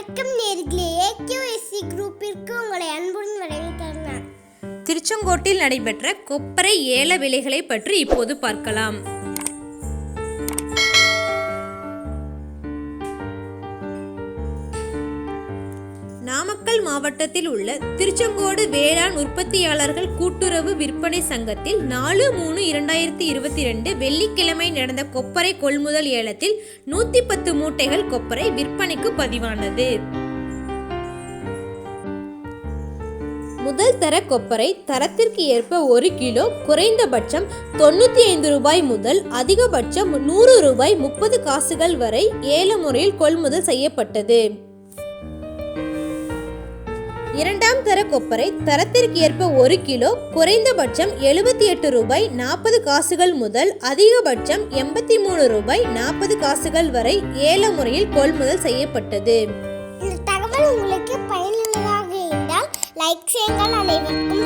வணக்கம் நேர்களே ஏகேஎஸ்சி குரூப்பிற்கு உங்களை அன்புடன் வரவேற்கிறேன். திருச்செங்கோட்டில் நடைபெற்ற கொப்பரை ஏல விலைகளை பற்றி இப்போது பார்க்கலாம். நாமக்கல் மாவட்டத்தில் உள்ள திருச்செங்கோடு வேளாண் உற்பத்தியாளர்கள் கூட்டுறவு விற்பனை சங்கத்தில் நாலு மூணு இரண்டாயிரத்தி இருபத்தி ரெண்டு வெள்ளிக்கிழமை நடந்த கொப்பரை கொள்முதல் ஏலத்தில் நூற்றி பத்து மூட்டைகள் கொப்பரை விற்பனைக்கு பதிவானது. முதல் தர கொப்பரை தரத்திற்கு ஏற்ப ஒரு கிலோ குறைந்தபட்சம் தொண்ணூற்றி ஐந்து ரூபாய் முதல் அதிகபட்சம் நூறு ரூபாய் முப்பது காசுகள் வரை ஏல முறையில் கொள்முதல் செய்யப்பட்டது. இரண்டாம் தர கொப்பரை தரத்திற்கு ஏற்ப ஒரு கிலோ குறைந்தபட்சம் எழுபத்தி எட்டு ரூபாய் நாற்பது காசுகள் முதல் அதிகபட்சம் எண்பத்தி மூணு ரூபாய் நாற்பது காசுகள் வரை ஏல முறையில் கொள்முதல் செய்யப்பட்டது. இந்த தகவல் உங்களுக்கு பயனுள்ளதாக இருந்தால் லைக் செய்யுங்கள். அனைவருக்கும்